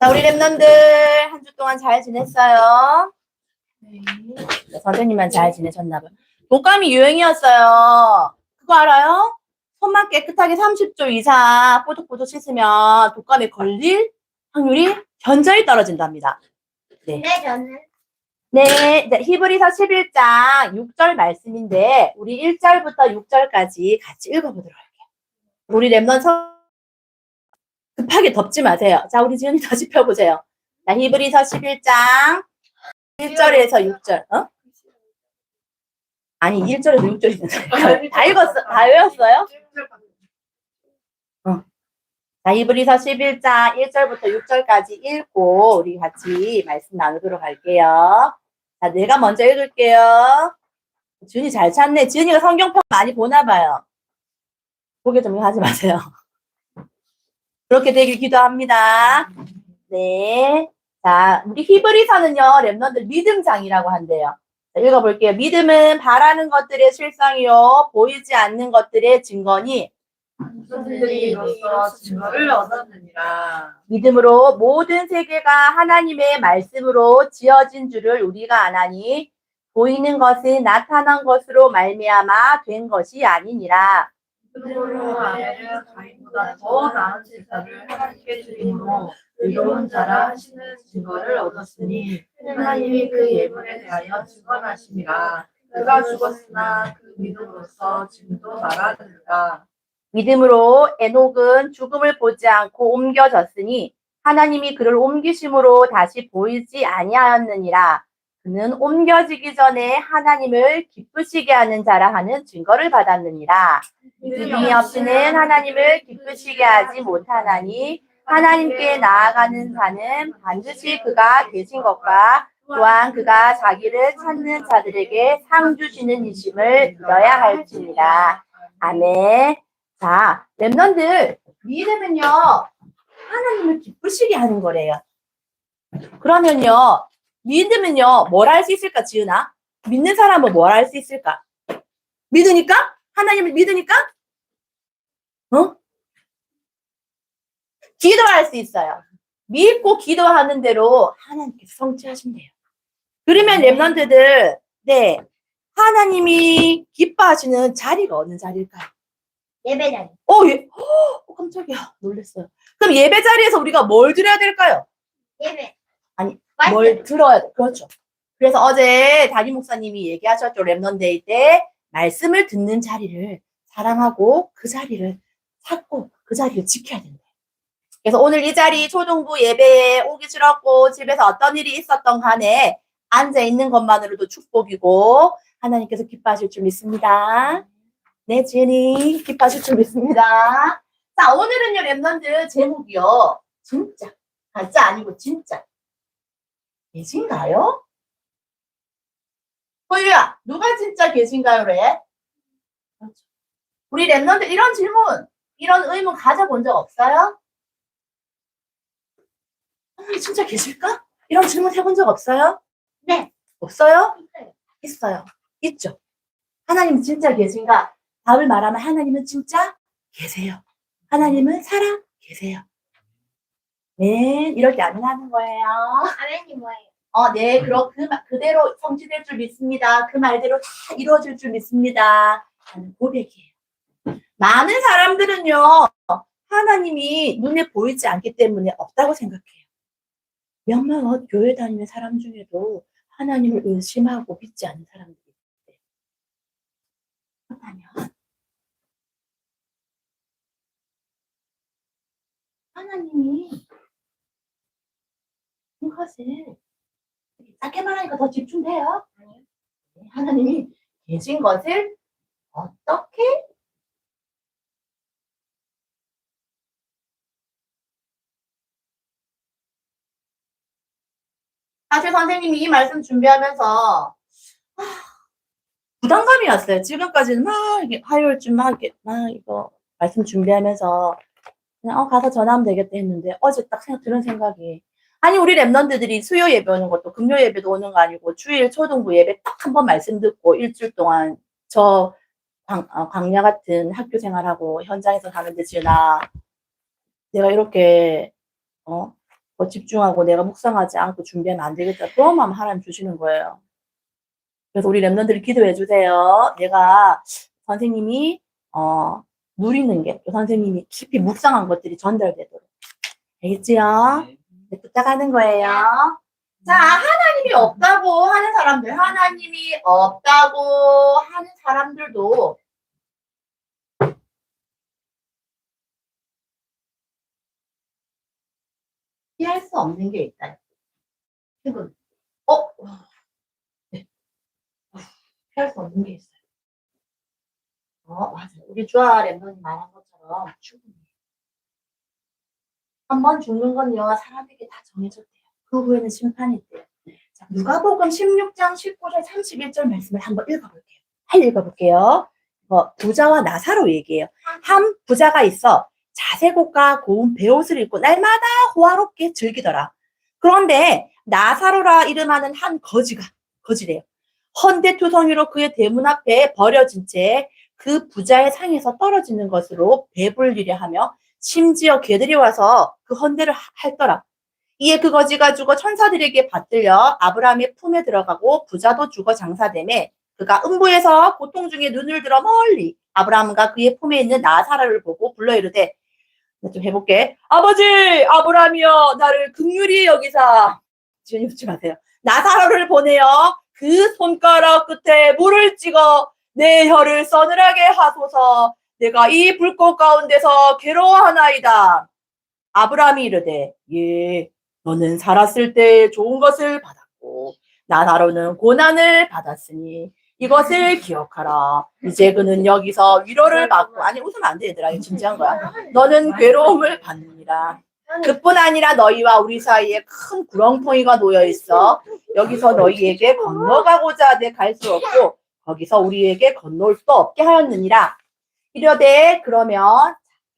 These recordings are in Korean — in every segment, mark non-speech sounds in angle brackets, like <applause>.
자, 우리 랩런들 한 주 동안 잘 지냈어요? 네. 네, 선생님만 잘 지내셨나 봐요. 독감이 유행이었어요. 그거 알아요? 손만 깨끗하게 30초 이상 뽀득뽀득 씻으면 독감에 걸릴 확률이 현저히 떨어진답니다. 네. 네, 저는 네, 이제 히브리서 11장 6절 말씀인데 우리 1절부터 6절까지 같이 읽어보도록 할게요. 우리 랩넌 서 급하게 덮지 마세요. 자, 우리 지은이 다시 펴보세요. 자, 히브리서 11장 1절에서 6절. 어? 아니, 1절에서 6절이 있는데. 다 읽었어? 다 외웠어요? 자, 히브리서 11장 1절부터 6절까지 읽고 우리 같이 말씀 나누도록 할게요. 자, 내가 먼저 읽을게요. 지은이 잘 찾네. 지은이가 성경평 많이 보나 봐요. 보게 좀 하지 마세요. <laughs> 그렇게 되길 기도합니다. 네. 자, 우리 히브리서는요, 랩런들 믿음장이라고 한대요. 자, 읽어볼게요. 믿음은 바라는 것들의 실상이요, 보이지 않는 것들의 증거니, 증거를 얻었느니라. 믿음으로 모든 세계가 하나님의 말씀으로 지어진 줄을 우리가 아나니 보이는 것은 나타난 것으로 말미암아 된 것이 아니니라. 믿음으로 아벨은 가인보다 더 나은 제사를 하나님께 드림으로 의로운 자라 하시는 증거를 얻었으니 하나님이 그 예물에 대하여 증언하심이라. 그가 죽었으나 그 믿음으로써 지금도 말하느니라. 믿음으로 에녹은 죽음을 보지 않고 옮겨졌으니 하나님이 그를 옮기심으로 다시 보이지 아니하였느니라. 그는 옮겨지기 전에 하나님을 기쁘시게 하는 자라 하는 증거를 받았느니라. 믿음이 없이는 하나님을 기쁘시게 하지 못하나니 하나님께 나아가는 자는 반드시 그가 계신 것과 또한 그가 자기를 찾는 자들에게 상 주시는 이심을 믿어야 할지니라. 아멘. 자, 랩런들 믿음은요 하나님을 기쁘시게 하는 거래요. 그러면요 믿음은요 뭘 할 수 있을까 지은아? 믿는 사람은 뭘 할 수 있을까? 믿으니까 하나님을 믿으니까 어? 기도할 수 있어요. 믿고 기도하는 대로 하나님께서 성취하시면 돼요. 그러면 랩런트들 네 하나님이 기뻐하시는 자리가 어느 자리일까요? 예배 자리. 어, 예. 어, 깜짝이야. 놀랐어요. 그럼 예배 자리에서 우리가 뭘 드려야 될까요? 예배. 아니. 뭘 들어야 돼. 그렇죠. 그래서 어제 담임 목사님이 얘기하셨죠. 랩넌데이 때 말씀을 듣는 자리를 사랑하고 그 자리를 찾고 그 자리를 지켜야 된다. 그래서 오늘 이 자리 초등부 예배에 오기 싫었고 집에서 어떤 일이 있었던 간에 앉아 있는 것만으로도 축복이고 하나님께서 기뻐하실 줄 믿습니다. 네, 지은이 기뻐하실 줄 믿습니다. 자, 오늘은요, 랩런드 제목이요. 진짜. 가짜 아니고 진짜. 계신가요? 호유야, 누가 진짜 계신가요, 래? 그렇죠. 우리 랩런드 이런 질문, 이런 의문 가져본 적 없어요? 하나님 진짜 계실까? 이런 질문 해본 적 없어요? 네. 없어요? 있어요. 있어요. 있죠. 하나님 진짜 계신가? 답을 말하면 하나님은 진짜 계세요. 하나님은 살아 계세요. 네, 이럴 때 안 나는 거예요. 아멘이 뭐예요? 어, 네, 그럼 그, 말- 그대로 성취될 줄 믿습니다. 그 말대로 다 이루어질 줄 믿습니다. 하는 고백이에요. 많은 사람들은요, 하나님이 눈에 보이지 않기 때문에 없다고 생각해요. 몇몇 교회 다니는 사람 중에도 하나님을 의심하고 믿지 않는 사람들이 있어요. 그렇다면, 하나님이 이것을 짧게 말하니까 더 집중돼요. 네, 하나님이 계신 것을 어떻게 사실 선생님이 이 말씀 준비하면서 아, 부담감이 왔어요. 지금까지는 막 이게 화요일쯤 막 이렇게 막 이거 말씀 준비하면서 그냥 어 가서 전화하면 되겠다 했는데 어제 딱 생각 들은 생각이 아니 우리 랩런드들이 수요 예배 오는 것도 금요 예배도 오는 거 아니고 주일 초등부 예배 딱 한 번 말씀 듣고 일주일 동안 저 광, 어, 광야 같은 학교 생활하고 현장에서 사는데 지은아 내가 이렇게 어 뭐 집중하고 내가 묵상하지 않고 준비하면 안 되겠다. 마음 하나님 주시는 거예요. 그래서 우리 랩런들이 기도해 주세요. 내가 선생님이 어, 누리는 게또 선생님이 깊이 묵상한 것들이 전달되도록. 알겠지요? 네, 부탁하는 거예요. 자, 하나님이 없다고 하는 사람들, 하나님이 없다고 하는 사람들도 피할 수 없는 게 있다. 지금, 어? 네. 피할 수 없는 게 있어요. 어, 맞아요. 우리 주아 랩런이 말한 것처럼 충분히. 한 번 죽는 건요, 사람에게 다 정해졌대요. 그 후에는 심판이 있대요. 자, 누가복음 16장 19절 31절 말씀을 한번 읽어볼게요. 할 읽어볼게요. 어, 부자와 나사로 얘기해요. 한 부자가 있어 자세곡과 고운 베옷을 입고 날마다 호화롭게 즐기더라. 그런데 나사로라 이름하는 한 거지가 거지래요. 헌대투성이로 그의 대문 앞에 버려진 채 그 부자의 상에서 떨어지는 것으로 배불리려 하며 심지어 개들이 와서 그 헌대를 하- 할더라. 이에 그 거지가 죽어 천사들에게 받들려 아브라함의 품에 들어가고 부자도 죽어 장사되매 그가 음부에서 고통 중에 눈을 들어 멀리 아브라함과 그의 품에 있는 나사라를 보고 불러 이르되 나좀 해볼게. 아버지 아브라함이여 나를 극률히 여기사. 지금 웃지 마세요. 나사로를 보내어 그 손가락 끝에 물을 찍어 내 혀를 서늘하게 하소서 내가 이 불꽃 가운데서 괴로워하나이다 아브라함이 이르되 예 너는 살았을 때 좋은 것을 받았고 나사로는 고난을 받았으니 이것을 기억하라. 이제 그는 여기서 위로를 받고 아니 웃으면 안 돼 얘들아 이거 진지한 거야. 너는 괴로움을 받느니라. 그뿐 아니라 너희와 우리 사이에 큰 구렁텅이가 놓여 있어. 여기서 너희에게 건너가고자 하되 갈수 없고 거기서 우리에게 건널 수 없게 하였느니라. 이러되 그러면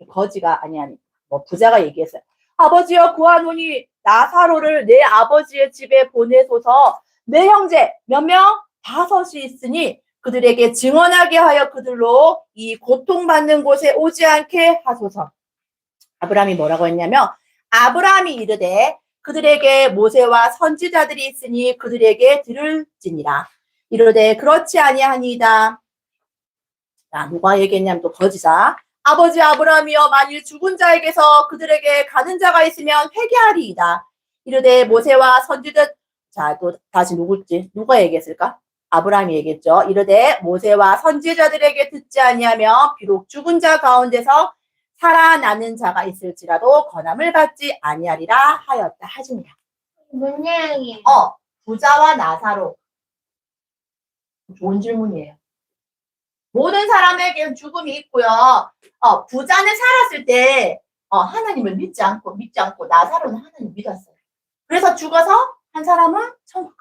거지가 아니 아니 뭐 부자가 얘기했어요. 아버지여 구하노니 나사로를 내 아버지의 집에 보내소서 내 형제 몇 명? 다섯이 있으니 그들에게 증언하게 하여 그들로 이 고통받는 곳에 오지 않게 하소서. 아브라함이 뭐라고 했냐면 아브라함이 이르되 그들에게 모세와 선지자들이 있으니 그들에게 들을지니라. 이르되 그렇지 아니하니이다. 자, 누가 얘기했냐면 또 거지자. 아버지 아브라함이여 만일 죽은 자에게서 그들에게 가는 자가 있으면 회개하리이다. 이르되 모세와 선지자 자, 또 다시 누굴지 누가 얘기했을까? 아브라함이 얘기했죠. 이르되 모세와 선지자들에게 듣지 아니하며 비록 죽은 자 가운데서 살아나는 자가 있을지라도 권함을 받지 아니하리라 하였다. 뭔 내용이에요? 어, 부자와 나사로. 좋은 질문이에요. 모든 사람에게 죽음이 있고요. 어, 부자는 살았을 때 어, 하나님을 믿지 않고 믿지 않고 나사로는 하나님 믿었어요. 그래서 죽어서 한 사람은 천국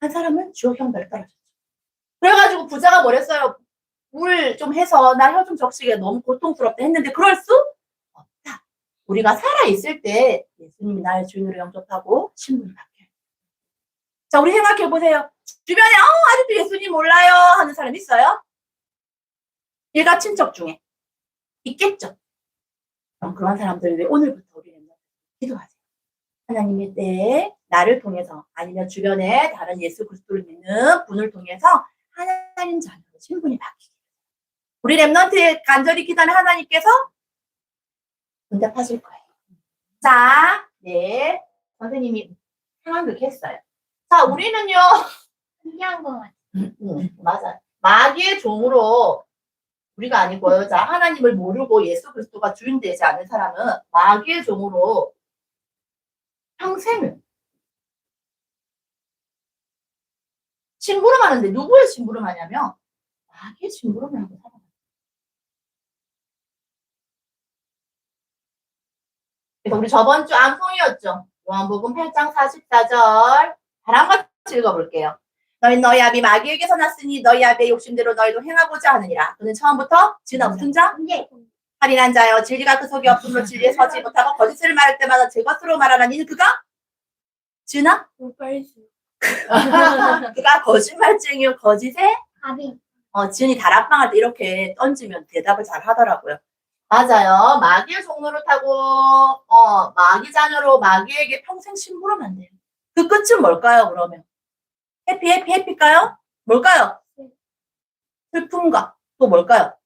한 사람은 지옥 형벌 떨어졌죠. 그래가지고 부자가 뭐랬어요? 물 좀 해서 나 혀 좀 적시게 너무 고통스럽다 했는데 그럴 수 없다. 우리가 살아 있을 때 예수님이 나의 주인으로 영접하고 신분을 받게. 자, 우리 생각해 보세요. 주변에 어 아직도 예수님 몰라요 하는 사람 있어요? 일가 친척 중에 있겠죠. 그럼 그런 사람들 왜 오늘부터 우리는 기도하세요. 하나님의 때에 나를 통해서 아니면 주변에 다른 예수 그리스도를 믿는 분을 통해서 하나님 자녀로 신분이 바뀌게. 우리 랩런트의 간절히 기도하는 하나님께서 응답하실 거예요. 자, 네. 선생님이 상황 그렇게 했어요. 자, 우리는요, 신기한 거 같아. 응, 음, 맞아. 마귀의 종으로 우리가 아니고요. 자, 하나님을 모르고 예수 그리스도가 주인 되지 않은 사람은 마귀의 종으로 평생을 심부름 하는데 누구의 심부름 하냐면 마귀의 심부름을 하고. 그래서 우리 저번 주 암송이었죠. 요한복음 8장 44절 바람같이 읽어볼게요. 너희 너희 아비 마귀에게서 났으니 너희 아비의 욕심대로 너희도 행하고자 하느니라. 그는 처음부터 지나 무슨 자? 살인한 자여 진리가 그 속에 없으므로 진리에 서지 못하고 거짓을 말할 때마다 제 것으로 말하나니 이는 그가 지나 <laughs> 그가 거짓말쟁이요 거짓에 밥이 어 지은이 다락방할 때 이렇게 던지면 대답을 잘 하더라고요. 맞아요. 마귀의 종로를 타고 어 마귀 자녀로 마귀에게 평생 심부름 안 돼요. 그 끝은 뭘까요? 그러면 해피 해피 해피일까요? 뭘까요? 슬픔과 또 뭘까요?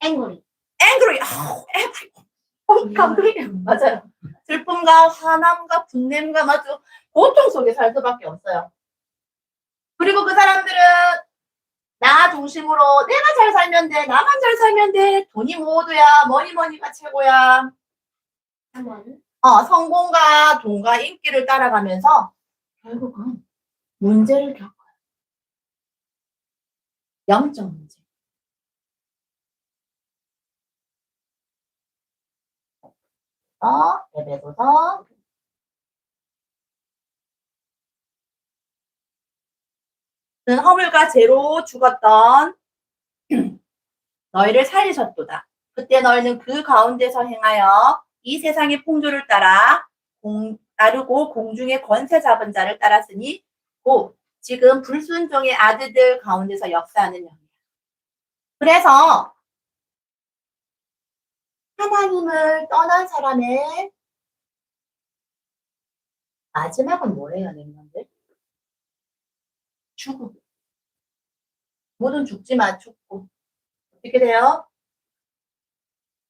앵구리. angry. 아우, angry. 어, 감동이 <laughs> 맞아요. 슬픔과 화남과 분냄과 아주 고통 속에 살 수밖에 없어요. 그리고 그 사람들은 나 중심으로 내가 잘 살면 돼, 나만 잘 살면 돼, 돈이 모두야, 머니 머니가 최고야. 어, 성공과 돈과 인기를 따라가면서 결국은 문제를 겪어요. 영적 문제. 어, 에베소서 는 허물과 죄로 죽었던 <clears throat> 너희를 살리셨도다. 그때 너희는 그 가운데서 행하여 이 세상의 풍조를 따라 공, 따르고 공중의 권세 잡은 자를 따랐으니 곧 지금 불순종의 아들들 가운데서 역사하는 영이야. 그래서 하나님을 떠난 사람의 마지막은 뭐예요, 맹년들? 죽음. 모든 죽지만 죽고 어떻게 돼요?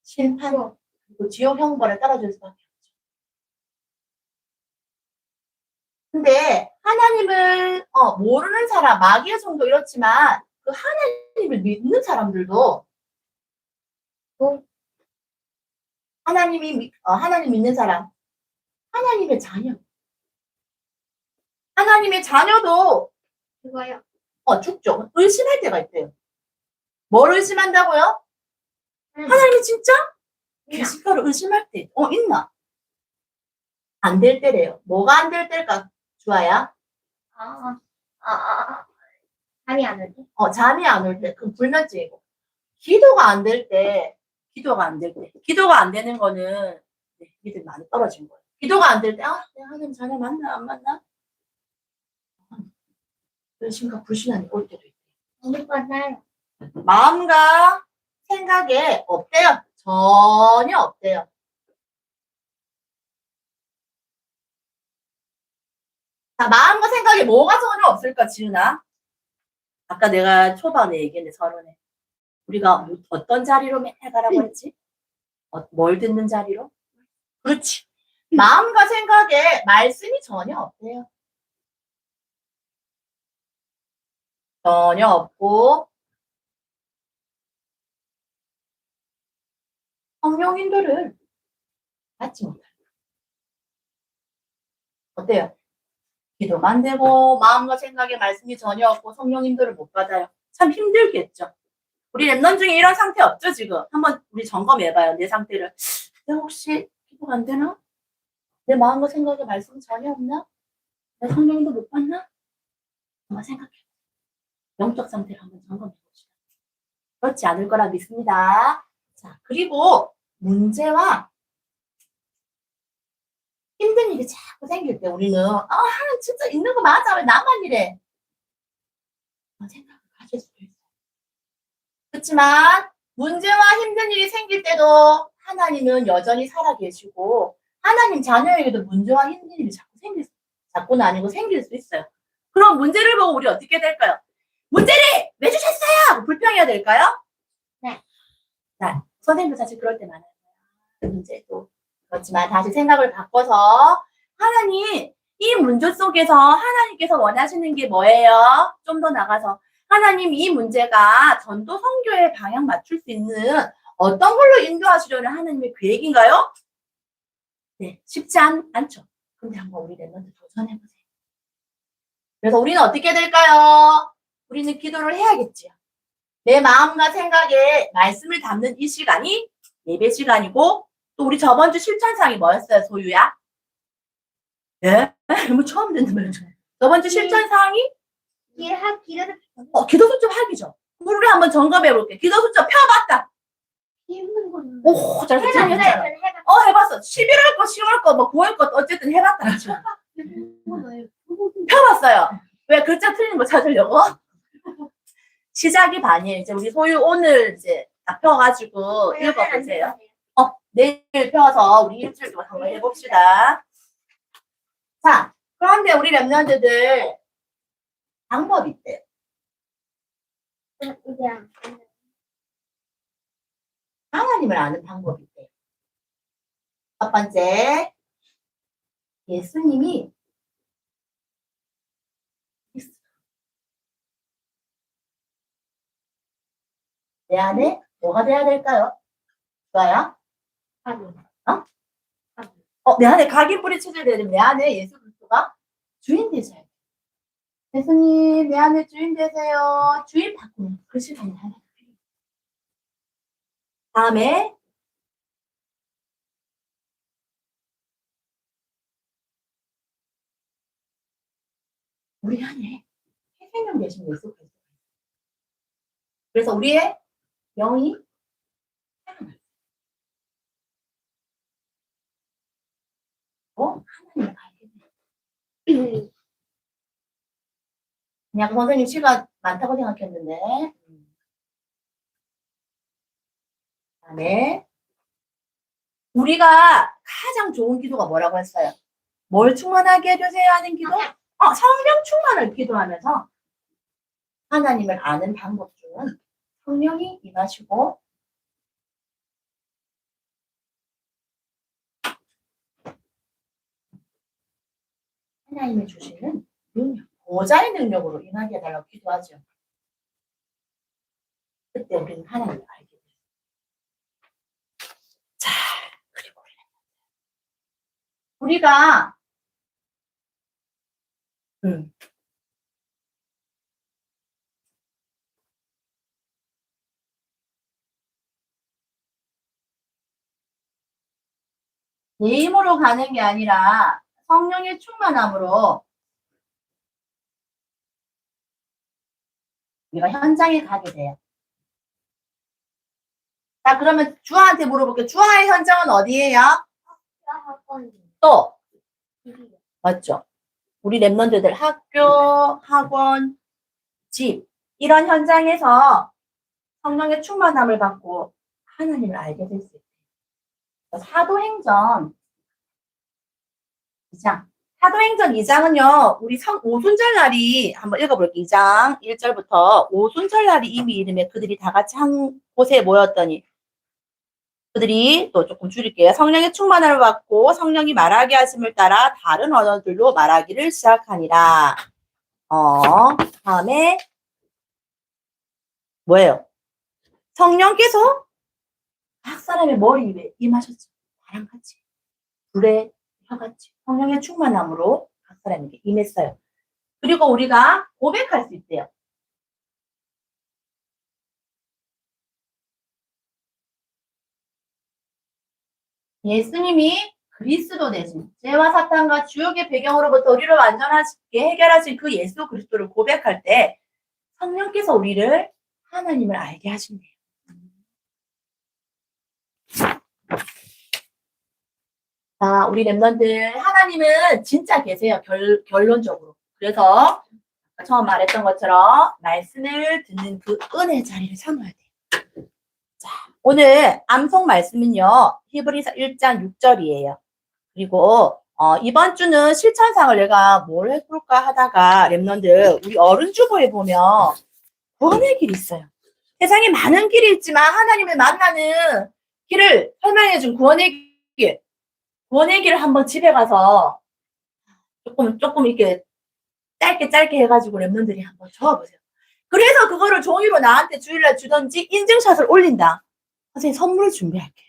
심판 그리고 지옥 형벌에 떨어질 수밖에 없죠. 근데 하나님을 어, 모르는 사람, 마귀의 정도 이렇지만 그 하나님을 믿는 사람들도 또 하나님이 믿- 어, 하나님 믿는 사람, 하나님의 자녀, 하나님의 자녀도 그거요. 어, 죽죠. 의심할 때가 있대요. 뭘 의심한다고요? 응. 하나님이 진짜? 있나? 계시가를 의심할 때, 어, 있나? 안 될 때래요. 뭐가 안 될 때일까, 주아야? 아, 아, 아, 아. 잠이 안 오지? 어, 잠이 안 올 때, 그 불면증이고. 기도가 안 될 때, 기도가 안될 때. 기도가 안 되는 거는, 네, 믿음이 많이 떨어진 거예요. 기도가 안 될 때, 아, 내가 하나님 자녀 맞나, 안 맞나? 의심과 불신함이 올 때도 있대요. 우리 거는 마음과 생각에 없대요. 전혀 없대요. 자, 마음과 생각에 뭐가 전혀 없을까, 지은아? 아까 내가 초반에 얘기했는데, 서론에. 우리가 뭐- 어떤 자리로 맨날 가라고 했지? 어, 뭘 듣는 자리로? 그렇지. 마음과 생각에 말씀이 전혀 없대요. 전혀 없고, 성령인들을 받지 못합니다. 어때요? 기도가 안 되고 마음과 생각에 말씀이 전혀 없고 성령인들을 못 받아요. 참 힘들겠죠. 우리 랩넌 중에 이런 상태 없죠 지금? 한번 우리 점검해봐요 내 상태를. 내가 혹시 기도가 안 되나? 내 마음과 생각에 말씀이 전혀 없나? 내 성령도 못 받나? 한번 생각해. 영적 상태를 한번 점검해 봅시다. 그렇지 않을 거라 믿습니다. 자, 그리고 문제와 힘든 일이 자꾸 생길 때 우리는 아, 진짜 있는 거 맞아. 왜 나만 이래? 생각을 가질 수도 있어요. 그렇지만 문제와 힘든 일이 생길 때도 하나님은 여전히 살아계시고 하나님 자녀에게도 문제와 힘든 일이 자꾸 생길 수, 자꾸는 아니고 생길 수 있어요. 그럼 문제를 보고 우리 어떻게 될까요? 문제를 왜 주셨어요? 불평해야 될까요? 네. 자, 선생님도 사실 그럴 때 많아요. 문제도. 그렇지만 다시 생각을 바꿔서 하나님, 이 문제 속에서 하나님께서 원하시는 게 뭐예요? 좀 더 나가서 하나님 이 문제가 전도 선교의 방향 맞출 수 있는 어떤 걸로 인도하시려는 하나님의 계획인가요? 네, 쉽지 않, 않죠. 근데 한번 우리 랩런트 도전해보세요. 그래서 우리는 어떻게 될까요? 우리는 기도를 해야겠지요. 내 마음과 생각에 말씀을 담는 이 시간이 예배 시간이고 또 우리 저번 주 실천상이 뭐였어요, 소유야? 예? <laughs> 뭐 처음 듣는 말이죠. 저번 주 실천사항이 길, 하, 길에서 어, 기도 수첩 하기죠. 우리 한번 점검해 볼게. 기도 수첩 펴봤다. 힘든. 오, 잘. 저는 해봤어요. 어, 해봤어. 11월 거, 10월 거, 뭐 9월 거 어쨌든 해봤다. <laughs> 펴봤어요. 왜 글자 틀린 거 찾으려고? 시작이 반이에요. 이제 우리 소유 오늘 이제 다 펴가지고 읽어보세요. 어, 내일 펴서 우리 일주일 동안 한번 해봅시다. 자, 그런데 우리 랩런드들 방법이 있대요. 하나님을 아는 방법이 있대요. 첫 번째, 예수님이 내 안에 뭐가 돼야 될까요? 좋아요? 하늘. 어, 내 안에 각인 뿌리 체질되는 내 안에 예수 그리스도가 주인 되셔야 돼요. 예수님, 내 안에 주인 되세요. 주인 바꾸는 그 시간이 하나. 다음에 우리 안에 생명 되신 예수 그리스도. 그래서 우리의 영이 살아나요. 어? 하나님을 알게 돼. 그냥 선생님 시간 많다고 생각했는데. 다음에 우리가 가장 좋은 기도가 뭐라고 했어요? 뭘 충만하게 해주세요 하는 기도? 어, 성령 충만을 기도하면서 하나님을 아는 방법 중은 성령이 임하시고 하나님이 주시는 능력, 보좌의 능력으로 임하게 해달라고 기도하죠. 그때 우리는 하나님을 알게 돼요. 자, 그리고 우리가 음, 내 힘으로 가는 게 아니라 성령의 충만함으로 우리가 현장에 가게 돼요. 자, 그러면 주아한테 물어볼게요. 주아의 현장은 어디예요? 또, 맞죠? 우리 랩런드들 학교, 학원, 집, 이런 현장에서 성령의 충만함을 받고 하나님을 알게 될 수 있어요. 사도행전 2장. 사도행전 2장은요, 우리 성, 오순절 날이, 한번 읽어볼게요. 2장 1절부터 오순절 날이 이미 이름에 그들이 다 같이 한 곳에 모였더니, 그들이 또 조금 줄일게요. 성령의 충만함을 받고 성령이 말하게 하심을 따라 다른 언어들로 말하기를 시작하니라. 어, 다음에, 뭐예요? 성령께서 각 사람의 머리 위에 임하셨죠. 나랑 같이. 불의 혀같이. 성령의 충만함으로 각 사람에게 임했어요. 그리고 우리가 고백할 수 있대요. 예수님이 그리스도 대신 죄와 사탄과 주역의 배경으로부터 우리를 완전하게 해결하신 그 예수 그리스도를 고백할 때 성령께서 우리를 하나님을 알게 하신대요. 자, 우리 랩런들 하나님은 진짜 계세요. 결, 결론적으로. 그래서 처음 말했던 것처럼 말씀을 듣는 그 은혜 자리를 삼아야 돼요. 자, 오늘 암송 말씀은요. 히브리서 1장 6절이에요. 그리고 어, 이번 주는 실천상을 내가 뭘 해볼까 하다가 랩런들 우리 어른 주보에 보면 구원의 길이 있어요. 세상에 많은 길이 있지만 하나님을 만나는 길을 설명해준 구원의 길. 구원의 길을 한번 집에 가서 조금, 조금 이렇게 짧게 짧게 해가지고 랩런들이 한번 적어보세요. 그래서 그거를 종이로 나한테 주일날 주던지 인증샷을 올린다. 선생님 선물 준비할게요.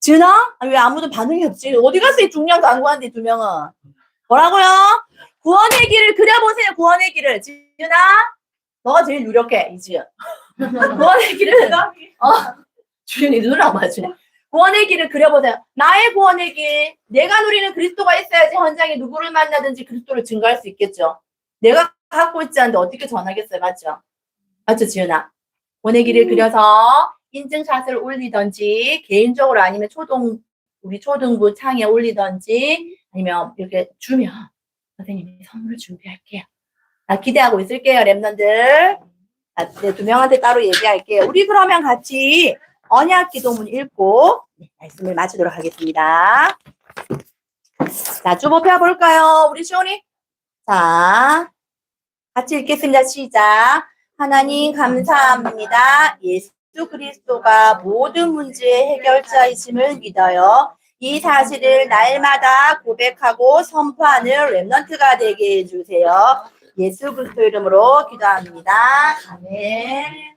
지은아? 아, 왜 아무도 반응이 없지? 어디 갔어? 이 중량 광고한데 두 명은. 뭐라고요? 구원의 길을 그려보세요. 구원의 길을. 지은아? 너가 제일 유력해, 이지은. <laughs> 구원의 길을. <laughs> 어, 주연이 눈을 안 맞추네. 구원의 길을 그려보세요. 나의 구원의 길, 내가 누리는 그리스도가 있어야지 현장에 누구를 만나든지 그리스도를 증거할 수 있겠죠. 내가 갖고 있지 않는데 어떻게 전하겠어요, 맞죠? 맞죠, 지은아? 구원의 길을 그려서 인증샷을 올리던지 개인적으로 아니면 초등 우리 초등부 창에 올리던지 아니면 이렇게 주면 선생님이 선물을 준비할게요. 나 기대하고 있을게요, 랩런들. 자, 네, 두 명한테 따로 얘기할게요. 우리 그러면 같이 언약 기도문 읽고 네, 말씀을 마치도록 하겠습니다. 자, 주보 펴볼까요? 우리 시온이? 자, 같이 읽겠습니다. 시작. 하나님 감사합니다. 예수 그리스도가 모든 문제의 해결자이심을 믿어요. 이 사실을 날마다 고백하고 선포하는 랩넌트가 되게 해주세요. 예수 그리스도 이름으로 기도합니다. 아멘.